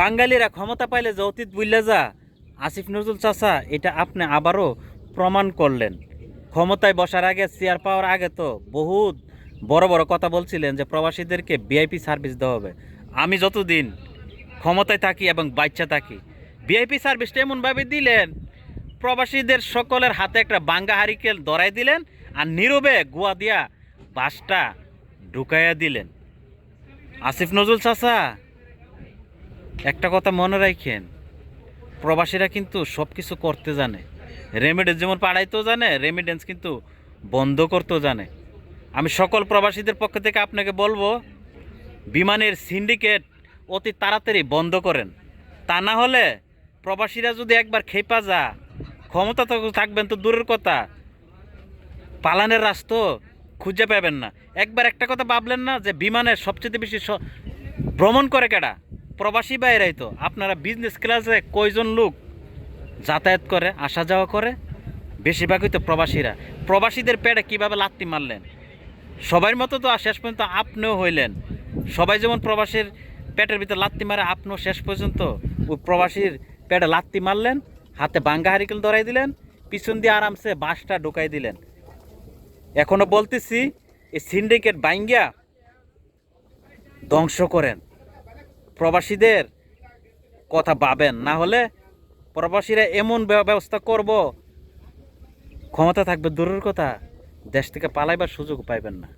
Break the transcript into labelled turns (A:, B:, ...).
A: বাঙালিরা ক্ষমতা পাইলে যে অতীত বুঝলে যা, আসিফ নজরুল চাচা, এটা আপনি আবারও প্রমাণ করলেন। ক্ষমতায় বসার আগে চেয়ার পাওয়ার আগে তো বহুত বড় বড় কথা বলছিলেন যে প্রবাসীদেরকে ভিআইপি সার্ভিস দেওয়া হবে। আমি যতদিন ক্ষমতায় থাকি এবং বাচ্চা থাকি ভিআইপি সার্ভিসটা এমনভাবে দিলেন, প্রবাসীদের সকলের হাতে একটা বাঙ্গা হারিকেল ধরাই দিলেন আর নীরবে গুয়া দিয়া বাসটা ঢুকাইয়া দিলেন। আসিফ নজরুল চাচা একটা কথা মনে রাখেন, প্রবাসীরা কিন্তু সব কিছু করতে জানে। রেমিডেন্স যেমন পাড়াইতেও জানে রেমিডেন্স কিন্তু বন্ধ করতেও জানে। আমি সকল প্রবাসীদের পক্ষ থেকে আপনাকে বলব, বিমানের সিন্ডিকেট অতি তাড়াতাড়ি বন্ধ করেন। তা না হলে প্রবাসীরা যদি একবার খেপা যা ক্ষমতা তো থাকবেন তো দূরের কথা। পালানের রাস্তা খুঁজে পাবেন না। একবার একটা কথা ভাবলেন না যে বিমানের সবচেয়ে বেশি ভ্রমণ করে কেডা? প্রবাসী বাইরাই তো। আপনারা বিজনেস ক্লাসে কয়জন লোক যাতায়াত করে, আসা যাওয়া করে? বেশিরভাগই তো প্রবাসীরা। প্রবাসীদের পেটে কীভাবে লাত্তি মারলেন? সবার মতো তো শেষ পর্যন্ত আপনিও হইলেন। সবাই যেমন প্রবাসীর পেটের ভিতর লাত্তি মারে, আপনিও শেষ পর্যন্ত ওই প্রবাসীর পেটে লাত্তি মারলেন, হাতে বাঙ্গা হারিকেল ধরাই দিলেন, পিছন দিয়ে আরামসে বাসটা ঢুকাই দিলেন। এখনও বলতেছি, এই সিন্ডিকেট বাইঙ্গা ধ্বংস করেন। প্রবাসীদের কথা ভাবেন, না হলে প্রবাসীরা এমন ব্যবস্থা করব, ক্ষমতা থাকবে, দূরের কথা, দেশ থেকে পালাইবার সুযোগ পাইবেন না।